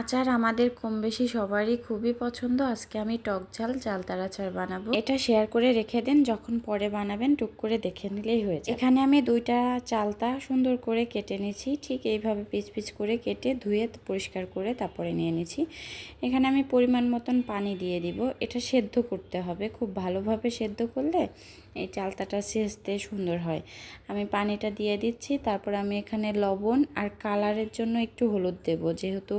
আচার আমাদের কম বেশি সবারই খুবই পছন্দ। আজকে আমি টক ঝাল চালতার আচার বানাবো। এটা শেয়ার করে রেখে দেন, যখন পরে বানাবেন, টুক করে দেখে নিলেই হয়েছে এখানে আমি দুইটা চালতা সুন্দর করে কেটে নিয়েছি। ঠিক এইভাবে পিচ পিচ করে কেটে ধুয়ে পরিষ্কার করে তারপরে নিয়ে নিয়েছি। এখানে আমি পরিমাণ মতন পানি দিয়ে দিব। এটা সেদ্ধ করতে হবে। খুব ভালোভাবে সেদ্ধ করলে এই চালতাটা সেচতে সুন্দর হয়। আমি পানিটা দিয়ে দিচ্ছি। তারপর আমি এখানে লবণ আর কালারের জন্য একটু হলুদ দেব। যেহেতু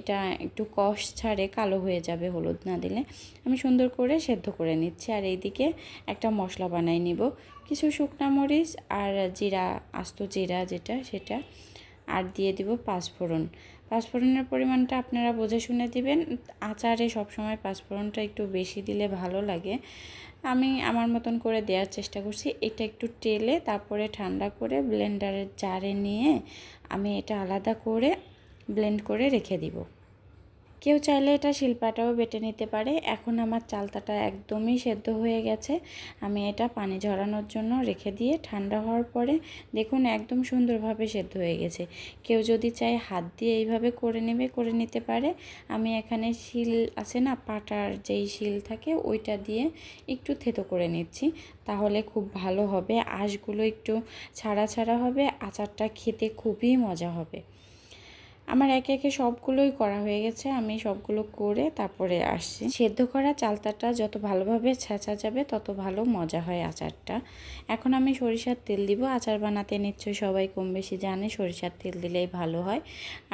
এটা একটু কষ ছাড়ে কালো হয়ে যাবে হলুদ না দিলে। আমি সুন্দর করে সেদ্ধ করে নিচ্ছি। আর এইদিকে একটা মশলা বানাই নিব। কিছু শুকনা মরিচ আর জিরা, আস্ত জিরা যেটা, সেটা। আর দিয়ে দিব পাঁচফোড়ন। পাঁচফোড়নের পরিমাণটা আপনারা বুঝে শুনে দিবেন। আচারে সবসময় পাঁচফোড়নটা একটু বেশি দিলে ভালো লাগে। আমি আমার মতন করে দেওয়ার চেষ্টা করছি। এটা একটু টেলে তারপরে ঠান্ডা করে ব্লেন্ডারের জারে নিয়ে আমি এটা আলাদা করে ব্লেন্ড করে রেখে দিব। কেউ চাইলে এটা শিল্পাটাও বেটে নিতে পারে। এখন আমার চালতাটা একদমই সেদ্ধ হয়ে গেছে। আমি এটা পানি ঝরানোর জন্য রেখে দিয়ে ঠান্ডা হওয়ার পরে দেখুন একদম সুন্দরভাবে সেদ্ধ হয়ে গেছে। কেউ যদি চায় হাত দিয়ে এইভাবে করে নেবে, করে নিতে পারে। আমি এখানে শিল আছে না, পাটার যেই শিল থাকে ওইটা দিয়ে একটু থেতো করে নিচ্ছি। তাহলে খুব ভালো হবে, আঁশগুলো একটু ছাড়া ছাড়া হবে, আচারটা খেতে খুবই মজা হবে। আমার একে একে সবগুলোই করা হয়ে গেছে, আমি সবগুলো করে তারপরে আসছি। সেদ্ধ করা চালতাটা যত ভালোভাবে ছেঁচা যাবে, তত ভালো মজা হয় আচারটা। এখন আমি সরিষার তেল দিব, আচার বানাতে নিশ্চয়ই সবাই কম বেশি জানে সরিষার তেল দিলেই ভালো হয়।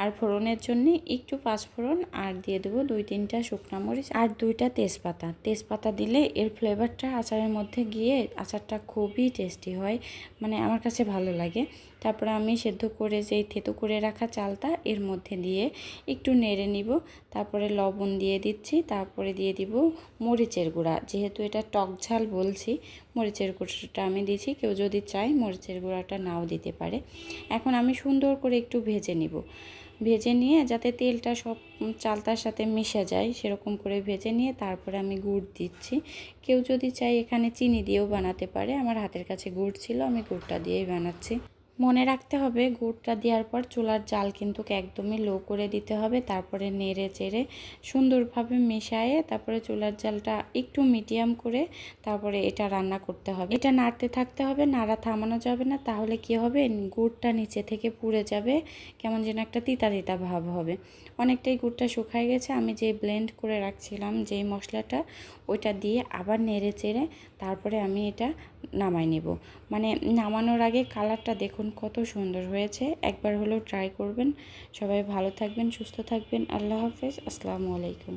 আর ফোড়নের জন্য একটু পাঁচফোড়ন আর দিয়ে দেবো দুই তিনটা শুকনা মরিচ আর দুইটা তেজপাতা। তেজপাতা দিলে এর ফ্লেভারটা আচারের মধ্যে গিয়ে আচারটা খুবই টেস্টি হয় মানে আমার কাছে ভালো লাগে। তারপরে আমি সেদ্ধ করে যেই থেতো করে রাখা চালটা এর মধ্যে দিয়ে একটু নেড়ে নিব। তারপরে লবণ দিয়ে দিচ্ছি, তারপরে দিয়ে দিব মরিচের গুঁড়া। যেহেতু এটা টক ঝাল বলছি, মরিচের গুঁড়োটা আমি দিয়েছি কেউ যদি চায় মরিচের গুঁড়াটা নাও দিতে পারে। এখন আমি সুন্দর করে একটু ভেজে নিব। ভেজে নিয়ে যাতে তেলটা সব চালতার সাথে মিশে যায়, সেরকম করে ভেজে নিয়ে তারপরে আমি গুড় দিচ্ছি। কেউ যদি চায় এখানে চিনি দিয়েও বানাতে পারে। আমার হাতের কাছে গুড় ছিল, আমি গুড়টা দিয়েই বানাচ্ছি। মনে রাখতে হবে, গুড়টা দেওয়ার পর চুলার জাল কিন্তু একদমই লো করে দিতে হবে, তারপরে নেড়ে চেড়ে সুন্দরভাবে মেশায়ে তারপরে চুলার জালটা একটু মিডিয়াম করে তারপরে এটা রান্না করতে হবে। এটা নাড়তে থাকতে হবে, নাড়া থামানো যাবে না, তাহলে কি হবে? গুড়টা নিচে থেকে পুড়ে যাবে, কেমন যেন একটা তিতা তিতা ভাব হবে। অনেকটাই গুড়টা শুকায় গেছে, আমি যে ব্লেন্ড করে রাখছিলাম যেই মশলাটা, ওইটা দিয়ে আবার নেড়ে চেড়ে তারপরে আমি এটা নামাই নেব। মানে নামানোর আগে কালারটা দেখুন, কত সুন্দর হয়েছে। একবার হলেও ট্রাই করবেন। সবাই ভালো থাকবেন, সুস্থ থাকবেন। আল্লাহ হাফেজ। আসসালামু আলাইকুম।